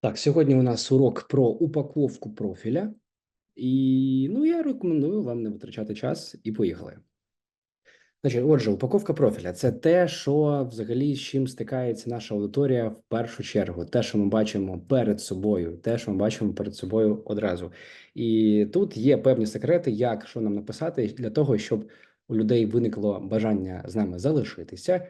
Так, сьогодні у нас урок про упаковку профіля, і ну я рекомендую вам не витрачати час і поїхали. Значить, отже, упаковка профіля це те, що взагалі з чим стикається наша аудиторія в першу чергу, те, що ми бачимо перед собою, те, що ми бачимо перед собою одразу. І тут є певні секрети, як що нам написати для того, щоб у людей виникло бажання з нами залишитися,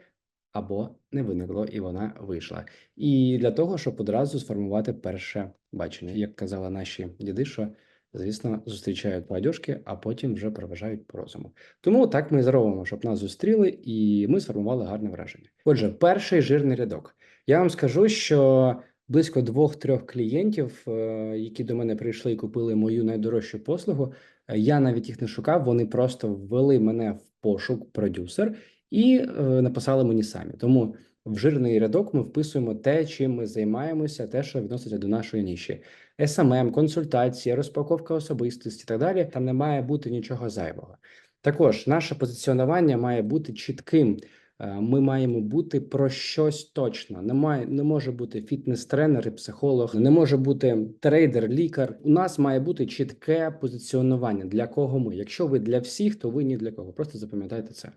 або не виникло, і вона вийшла. І для того, щоб одразу сформувати перше бачення, як казали наші діди, що звісно зустрічають по а потім вже проважають по розуму. Тому так ми зробимо, щоб нас зустріли, і ми сформували гарне враження. Отже, перший жирний рядок. Я вам скажу, що близько двох-трьох клієнтів, е, які до мене прийшли і купили мою найдорожчу послугу. е, Я навіть їх не шукав, вони просто ввели мене в пошук продюсер і е, написали мені самі. Тому в жирний рядок ми вписуємо те, чим ми займаємося, те, що відноситься до нашої ніші. СММ, консультація, розпаковка особистості і так далі. Там не має бути нічого зайвого. Також наше позиціонування має бути чітким. Е, Ми маємо бути про щось точно. Не має не може бути фітнес-тренер і психолог, не може бути трейдер, лікар. У нас має бути чітке позиціонування. Для кого ми? Якщо ви для всіх, то ви ні для кого. Просто запам'ятайте це.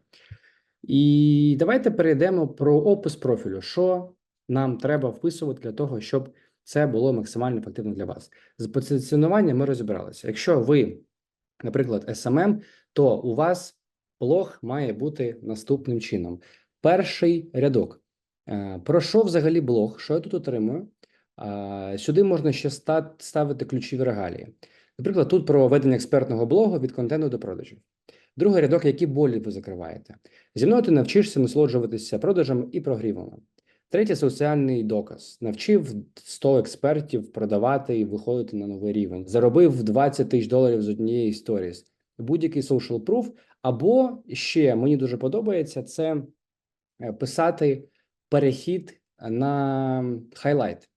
І давайте перейдемо про опис профілю. Що нам треба вписувати для того, щоб це було максимально ефективно для вас. З позиціонуванням ми розібралися. Якщо ви, наприклад, SMM, то у вас блог має бути наступним чином: перший рядок. Е, Про що взагалі блог? Що я тут отримую? Сюди можна ще ста- ставити ключові регалії. Наприклад, тут про ведення експертного блогу від контенту до продажів. Другий рядок, які болі ви закриваєте. Зі мною ти навчишся насолоджуватися продажами і прогрівами. Третє соціальний доказ. Навчив 100 експертів продавати і виходити на новий рівень. Заробив 20 тисяч доларів з однієї сторіс. Будь-який social proof. Або ще мені дуже подобається це е, писати перехід на хайлайт.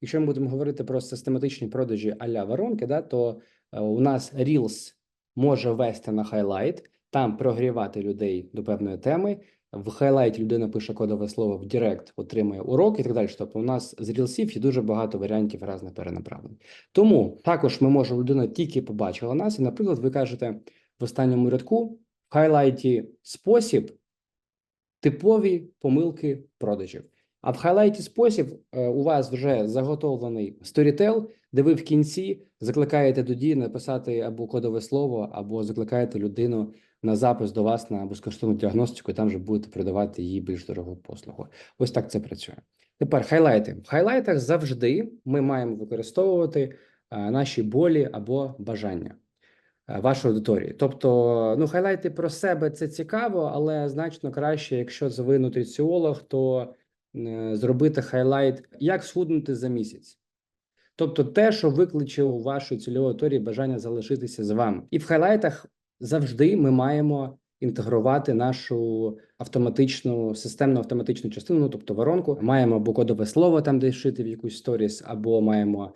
Якщо ми будемо говорити про систематичні продажі а-ля воронки, да, то е, у нас Reels може вести на хайлайт, там прогрівати людей до певної теми. В хайлайті людина пише кодове слово в Директ, отримує урок і так далі. Тобто, у нас з рілсів є дуже багато варіантів різних перенаправлень. Тому також ми можемо людина тільки побачила нас, і, наприклад, ви кажете в останньому рядку в хайлайті спосіб типові помилки продажів. А в хайлайті спосіб е, у вас вже заготовлений сторітел, де ви в кінці закликаєте до дії написати або кодове слово, або закликаєте людину на запис до вас на безкоштовну діагностику, і там вже будете продавати їй більш дорогу послугу. Ось так це працює. Тепер хайлайти. В хайлайтах завжди ми маємо використовувати е, наші болі або бажання е, вашої аудиторії. Тобто, ну, хайлайти про себе це цікаво, але значно краще, якщо це ви нутриціолог, то зробити хайлайт, як схуднути за місяць. Тобто, те, що викличе у вашої цільової аудиторії бажання залишитися з вами, і в хайлайтах завжди ми маємо інтегрувати нашу автоматичну системну автоматичну частину, ну, тобто воронку. Маємо або кодове слово там, де шити в якусь сторіс, або маємо е,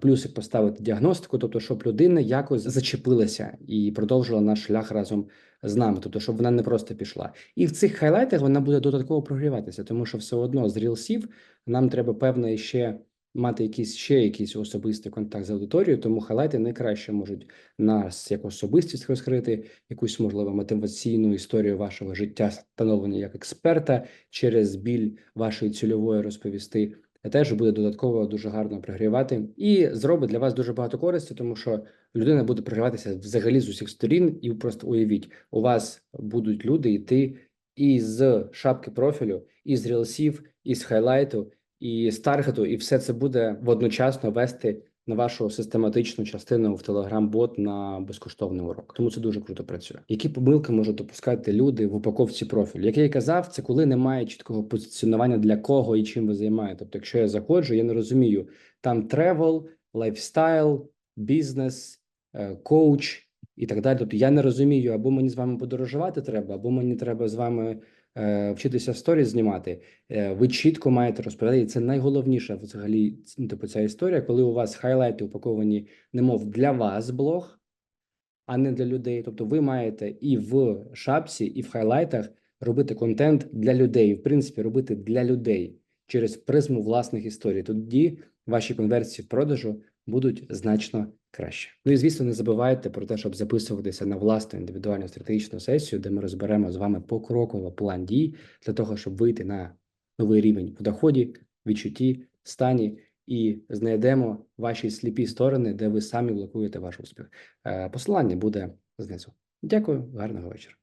плюсик поставити діагностику, тобто, щоб людина якось зачепилася і продовжила наш шлях разом з нами, тобто, щоб вона не просто пішла. І в цих хайлайтах вона буде додатково прогріватися, тому що все одно з рілсів нам треба певне ще мати якийсь ще якийсь особистий контакт з аудиторією, тому хайлайти найкраще можуть нас як особистість розкрити, якусь можливо мотиваційну історію вашого життя, становлення як експерта через біль вашої цільової розповісти. Теж буде додатково дуже гарно прогрівати. І зробить для вас дуже багато користі, тому що людина буде прогріватися взагалі з усіх сторін, і просто уявіть, у вас будуть люди йти і з шапки профілю, із рілсів, із хайлайту, і з таргету, і все це буде водночасно вести на вашу систематичну частину в Telegram-бот на безкоштовний урок. Тому це дуже круто працює. Які помилки можуть допускати люди в упаковці профілю? Як я і казав, це коли немає чіткого позиціонування для кого і чим ви займаєте. Тобто, якщо я заходжу, я не розумію там travel, лайфстайл, бізнес, коуч і так далі. Тобто я не розумію, або мені з вами подорожувати треба, або мені треба з вами вчитися сторіс знімати. Е, Ви чітко маєте розповідати. І це найголовніше взагалі ну, типу, ця історія, коли у вас хайлайти упаковані, немов для вас блог, а не для людей. Тобто, ви маєте і в шапці, і в хайлайтах робити контент для людей. В принципі, робити для людей через призму власних історій. Тоді ваші конверсії в продажу будуть значно краще. Ну і звісно, не забувайте про те, щоб записуватися на власну індивідуальну стратегічну сесію, де ми розберемо з вами покроково план дій для того, щоб вийти на новий рівень в доході, відчутті, стані і знайдемо ваші сліпі сторони, де ви самі блокуєте ваш успіх. Е, Посилання буде знизу. Дякую, гарного вечора.